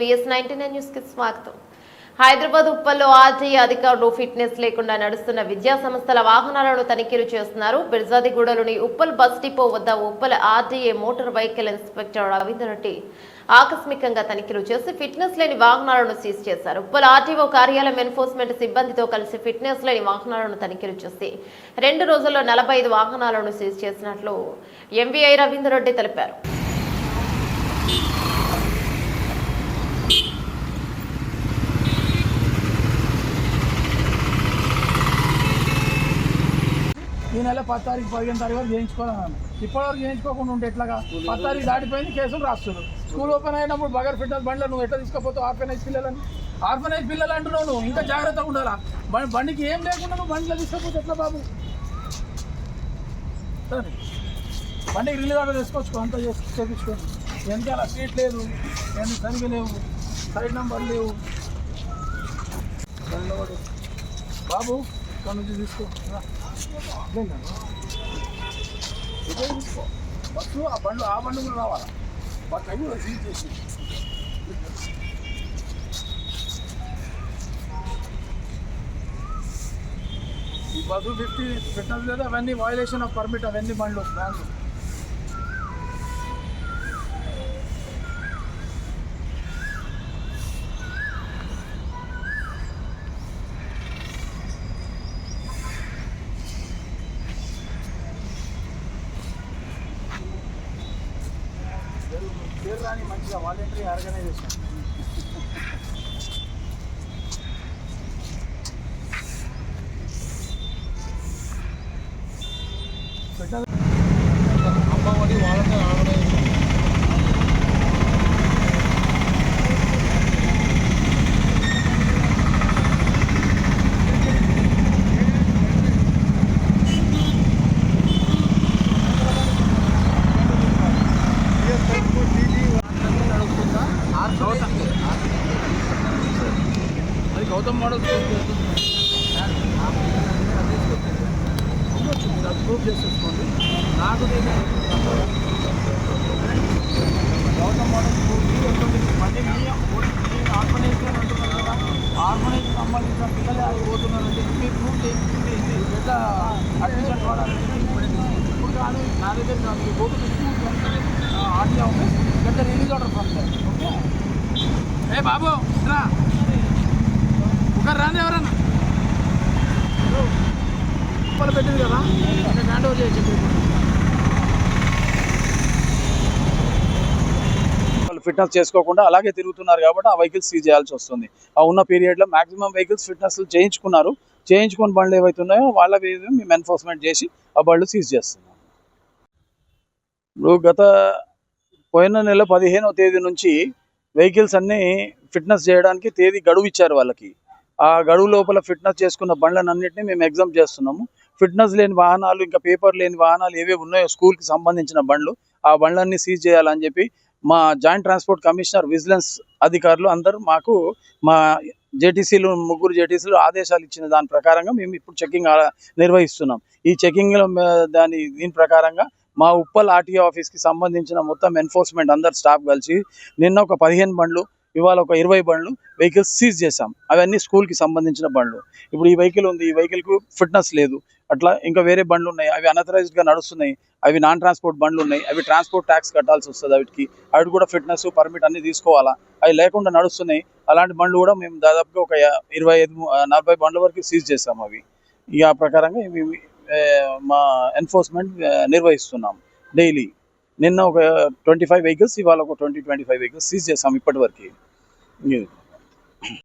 VS ninety nine న్యూస్కి స్వాగతం. హైదరాబాద్ ఉప్పల్లో ఆర్టీఏ అధికారులు ఫిట్నెస్ లేకుండా నడుస్తున్న విద్యా సంస్థల వాహనాలను తనిఖీలు చేస్తున్నారు. బిర్జాదిగూడలోని ఉప్పల్ బస్ డిపో వద్ద Uppal RTA motor vehicle inspector Ravinder Reddy ఆకస్మికంగా తనిఖీలు చేసి ఫిట్నెస్ లేని వాహనాలను సీజ్ చేశారు. ఉప్పల్ ఆర్టీఓ కార్యాలయం ఎన్ఫోర్స్మెంట్ సిబ్బందితో కలిసి ఫిట్నెస్ లేని వాహనాలను తనిఖీలు చేసి రెండు రోజుల్లో నలభై ఐదు వాహనాలను సీజ్ చేసినట్లు ఎంవీఐ రవీందర్ రెడ్డి తెలిపారు. నెల పది తారీఖు పదిహేను తారీఖు వరకు చేయించుకోవాలన్నాను ఇప్పటివరకు చేయించుకోకుండా ఉంటే ఎట్లాగా? పది తారీఖు దాటిపోయింది కేసులు రాస్తున్నారు. స్కూల్ ఓపెన్ అయినప్పుడు బగర్ ఫిట్నెస్ బండ్లు నువ్వు ఎట్లా తీసుకుపోతావు? ఆర్ఫనైజ్ పిల్లలని? ఆర్ఫనైజ్ పిల్లలు అంటున్నావు నువ్వు. ఇంకా జాగ్రత్తగా ఉండాలా? బండి బండికి ఏం లేకుండా నువ్వు బండిలో తీసుకపోతే ఎట్లా బాబు? సరే. బండికి రిలీజ్ ఆర్డర్ తీసుకోవచ్చు అంతా చేసి చేపించుకోండి వెనకాల సీట్ లేదు ఎన్ని సరిగా లేవు సైడ్ నెంబర్ లేవు. బాబు ఇక్కడ నుంచి తీసుకో తీసుకో బస్సు ఆ బండ్లు ఆ బండ్లు కూడా రావాలా బట్ అవి కూడా సీజ్ చేసి ఈ బస్సు ఫిఫ్టీ ఫిట్నెస్ లేదా అవన్నీ వయలేషన్ ఆఫ్ పర్మిట్ అవన్నీ బండ్లు బ్రాండ్లు పేరు రాని మంచిగా voluntary organisation Amma Vodi voluntary organisation అది గౌతమ్ మోడల్ స్కూల్ ప్రూవ్ చేసేసుకోండి నాకు గౌతమ్ మోడల్ స్కూల్కి వెళ్తుంది మళ్ళీ మీ ఆర్గనైజ్ అంటున్నారు కదా ఆర్గనైజ్ సంబంధించిన పిల్లలే అది పోతున్నారంటే చెప్పి ప్రూవ్ చేయించుకుంటే ఇది ఎట్లా అడ్మిషన్ కావాలంటే ఇప్పుడు కానీ నా దగ్గర కాదు ఈ పోతుంది RT office get release order from okay ఏ బాబు రా ఒకరు రాని ఎవరన్నా? ఉప్పలు పెట్టింది కదా? హ్యాండ్ ఓవర్ ఫిట్నెస్ చేసుకోకుండా అలాగే తిరుగుతున్నారు కాబట్టి ఆ వెహికల్స్ సీజ్ చేయాల్సి వస్తుంది. ఆ ఉన్న పీరియడ్లో మాక్సిమం వెహికల్స్ ఫిట్నెస్ చేయించుకున్నారు. చేయించుకున్న బండ్లు ఏవైతే ఉన్నాయో వాళ్ళ మీద మేము ఎన్ఫోర్స్మెంట్ చేసి ఆ బళ్ళు సీజ్ చేస్తున్నాం. ఇప్పుడు గత పోయిన నెల పదిహేనవ తేదీ నుంచి వెహికల్స్ అన్నీ ఫిట్నెస్ చేయడానికి తేదీ గడువు ఇచ్చారు వాళ్ళకి. ఆ గడువు లోపల ఫిట్నెస్ చేసుకున్న బండ్లన్నింటినీ మేము ఎగ్జామ్ చేస్తున్నాము. ఫిట్నెస్ లేని వాహనాలు ఇంకా పేపర్ లేని వాహనాలు ఏవే ఉన్నాయో స్కూల్కి సంబంధించిన బండ్లు ఆ బండ్లన్నీ సీజ్ చేయాలని చెప్పి మా జాయింట్ ట్రాన్స్పోర్ట్ కమిషనర్ విజిలెన్స్ అధికారులు అందరూ మాకు మా జేటీసీలు ముగ్గురు జేటీసీలు ఆదేశాలు ఇచ్చిన దాని ప్రకారంగా మేము ఇప్పుడు చెకింగ్ నిర్వహిస్తున్నాం. ఈ చెకింగ్ దాని దీని ప్రకారంగా మా ఉప్పల్ ఆర్టీఓ ఆఫీస్కి సంబంధించిన మొత్తం ఎన్ఫోర్స్మెంట్ అందరు స్టాఫ్ కలిసి నిన్న ఒక పదిహేను బండ్లు ఇవాళ ఒక ఇరవై బండ్లు వెహికల్స్ సీజ్ చేశాం. అవన్నీ స్కూల్కి సంబంధించిన బండ్లు. ఇప్పుడు ఈ వెహికల్ ఉంది ఈ వెహికల్కు ఫిట్నెస్ లేదు. అట్లా ఇంకా వేరే బండ్లు ఉన్నాయి. అవి అనథరైజ్డ్గా నడుస్తున్నాయి. అవి నాన్ ట్రాన్స్పోర్ట్ బండ్లు ఉన్నాయి. అవి ట్రాన్స్పోర్ట్ ట్యాక్స్ కట్టాల్సి వస్తుంది వాటికి. అవి కూడా ఫిట్నెస్ పర్మిట్ అన్ని తీసుకోవాలా? అవి లేకుండా నడుస్తున్నాయి. అలాంటి బండ్లు కూడా మేము దాదాపుగా ఒక ఇరవై ఐదు నలభై బండ్ల వరకు సీజ్ చేస్తాం అవి. ఇక ఆ ప్రకారంగా ఇవి మా ఎన్ఫోర్స్మెంట్ నిర్వహిస్తున్నాం డైలీ నిన్న ఒక ట్వంటీ ఫైవ్ వెహికల్స్ ఇవాళ ఒక twenty twenty five vehicles seize చేస్తాం ఇప్పటి వరకు ఇది